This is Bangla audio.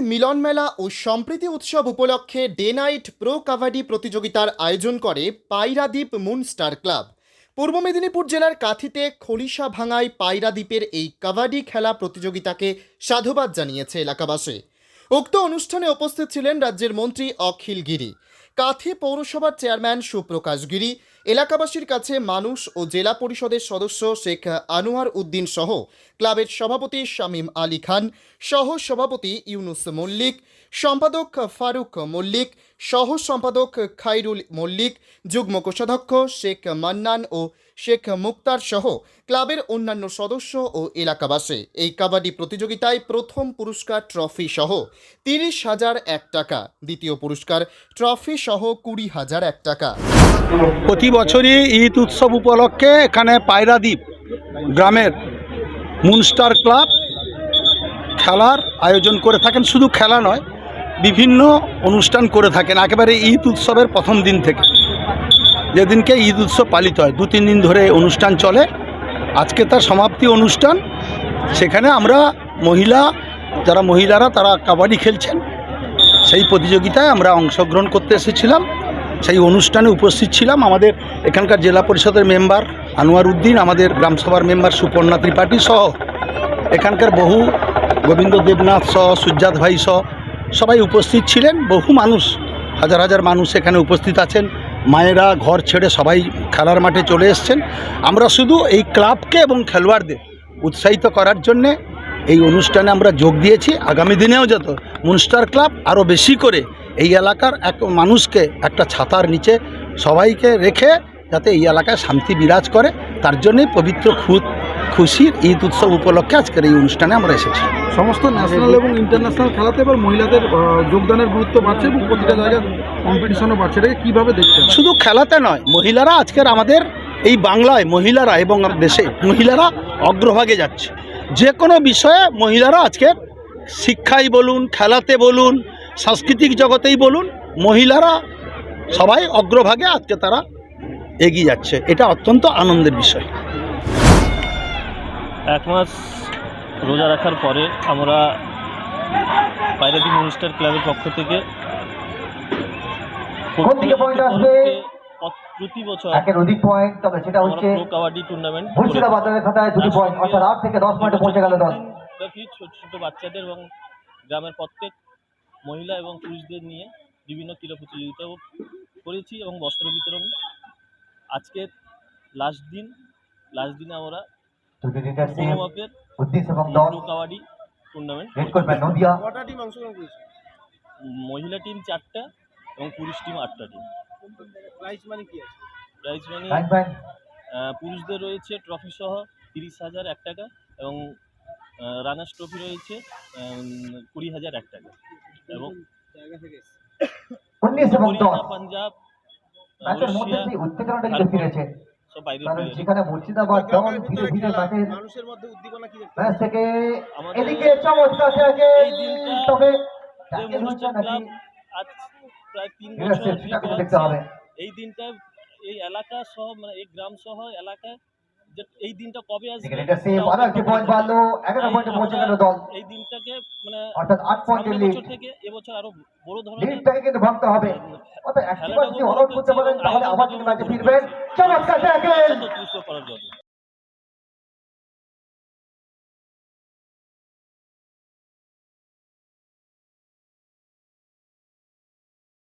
মিলন মেলা ও সম্প্রীতি উৎসব উপলক্ষে ডে নাইট প্রো কাবাডি প্রতিযোগিতার আয়োজন করে পায়রাদ্বীপ মুন স্টার ক্লাব। পূর্ব মেদিনীপুর জেলার কাথিতে খলিশা ভাঙায় পায়রাদ্বীপের এই কাবাডি খেলা প্রতিযোগিতাকে সাধুবাদ জানিয়েছে এলাকাবাসী। উক্ত অনুষ্ঠানে উপস্থিত ছিলেন রাজ্যের মন্ত্রী অখিল গিরি, কাথি পৌরসভার চেয়ারম্যান সুপ্রকাশ গিরি এলাকাবাসীর কাছে মানুষ ও জেলা পরিষদের সদস্য শেখ আনোয়ার উদ্দিন সহ ক্লাবের সভাপতি শামীম আলী খান, সহ সভাপতি ইউনুস মল্লিক, সম্পাদক ফারুক মল্লিক, সহ সম্পাদক খাইরুল মল্লিক, যুগ্ম কোষাধ্যক্ষ শেখ মান্নান ও শেখ মুক্তার সহ ক্লাবের অন্যান্য সদস্য ও এলাকাবাসী। এই কাবাডি প্রতিযোগিতায় প্রথম পুরস্কার ট্রফি সহ তিরিশ হাজার এক টাকা, দ্বিতীয় পুরস্কার ট্রফি সহ কুড়ি হাজার এক টাকা। প্রতি বছরই ঈদ উৎসব উপলক্ষে এখানে পায়রাদ্বীপ গ্রামের মুনস্টার ক্লাব খেলার আয়োজন করে থাকেন। শুধু খেলা নয়, বিভিন্ন অনুষ্ঠান করে থাকেন একেবারে ঈদ উৎসবের প্রথম দিন থেকে। যেদিনকে ঈদ উৎসব পালিত হয় দু তিন দিন ধরে অনুষ্ঠান চলে। আজকে তার সমাপ্তি অনুষ্ঠান। সেখানে আমরা মহিলা, যারা মহিলারা, তারা কাবাডি খেলছেন। সেই প্রতিযোগিতায় আমরা অংশগ্রহণ করতে এসেছিলাম। সেই অনুষ্ঠানে উপস্থিত ছিলাম আমাদের এখানকার জেলা পরিষদের মেম্বার আনোয়ার উদ্দিন, আমাদের গ্রামসভার মেম্বার সুপর্ণা ত্রিপাঠী সহ এখানকার বহু গোবিন্দ দেবনাথ সহ, সুজাত ভাই সহ সবাই উপস্থিত ছিলেন। বহু মানুষ, হাজার হাজার মানুষ এখানে উপস্থিত আছেন। মায়েরা ঘর ছেড়ে সবাই খেলার মাঠে চলে এসছেন। আমরা শুধু এই ক্লাবকে এবং খেলোয়াড়দের উৎসাহিত করার জন্যে এই অনুষ্ঠানে আমরা যোগ দিয়েছি। আগামী দিনেও যত মুনস্টার ক্লাব আরও বেশি করে এই এলাকার এক মানুষকে একটা ছাতার নিচে সবাইকে রেখে যাতে এই এলাকায় শান্তি বিরাজ করে তার জন্যই পবিত্র খুদ খুশির ঈদ উৎসব উপলক্ষে আজকের এই অনুষ্ঠানে আমরা এসেছি। সমস্ত ন্যাশনাল এবং ইন্টারন্যাশনাল খেলাতে এবার মহিলাদের যোগদানের গুরুত্ব বাড়ছে এবং প্রতিটা জায়গায় কম্পিটিশনও বাড়ছে। এটাকে কীভাবে দেখছেন? শুধু খেলাতে নয় মহিলারা আজকের আমাদের এই বাংলায় মহিলারা এবং দেশে মহিলারা অগ্রভাগে যাচ্ছে। যে কোনো বিষয়ে মহিলারা আজকের শিক্ষাই বলুন খেলাতে বলুন সাংস্কৃতিক জগতেই বলুন মহিলারা সবাই অগ্রভাগে আজকে তারা এগিয়ে যাচ্ছে। এটা অত্যন্ত আনন্দের বিষয়। এক মাস রোজা রাখার পরে আমরা পায়রাদি মিনিস্টার ক্লাবের পক্ষ থেকে? প্রতি- প্রতি বছর একের অধিক পয়েন্ট তবে সেটা হচ্ছে কাবাডি টুর্নামেন্ট মুর্শিদাবাদের খাতায় দুটি পয়েন্ট অর্থাৎ আট থেকে দশ পয়েন্টে পৌঁছে গেল দল। ছোট ছোট বাচ্চাদের এবং গ্রামের প্রত্যেক মহিলা এবং পুরুষদের নিয়ে বিভিন্ন ক্রীড়া প্রতিযোগিতাও করেছি এবং বস্ত্র বিতরণ। আজকের লাস্ট দিন লাস্ট দিনে আমরা মাপের কাবাডি টুর্নামেন্ট মহিলা টিম চারটা এবং পুরুষ টিম আটটা team prize money nine point ah, পুরুষদের রয়েছে ট্রফি সহ তিরিশ হাজার এক টাকা এবং রানার্স ট্রফি রয়েছে কুড়ি হাজার এক টাকা। এবং পাঞ্জাব। সেখানে মুর্শিদাবাদ ধীরে ধীরে ম্যাচ থেকে এদিকে চমৎকার থেকে তবে। এই দিনটা এই এলাকা সহ মানে এই গ্রাম সহ এলাকায় যে এই দিনটা কবে আসবে? এই পয়েন্টে পৌঁছে গেল দল। এই দিনটাকে মানে সামনের বছর থেকে এবছর আরও বড় ধরনের কিন্তু ভাঙতে হবে। অর্থাৎ একটিবার যদি হলআউট করতে পারেন তাহলে আবার যদি ম্যাচে ফিরবেন। চমৎকার। নেতৃত্ব করার জন্য।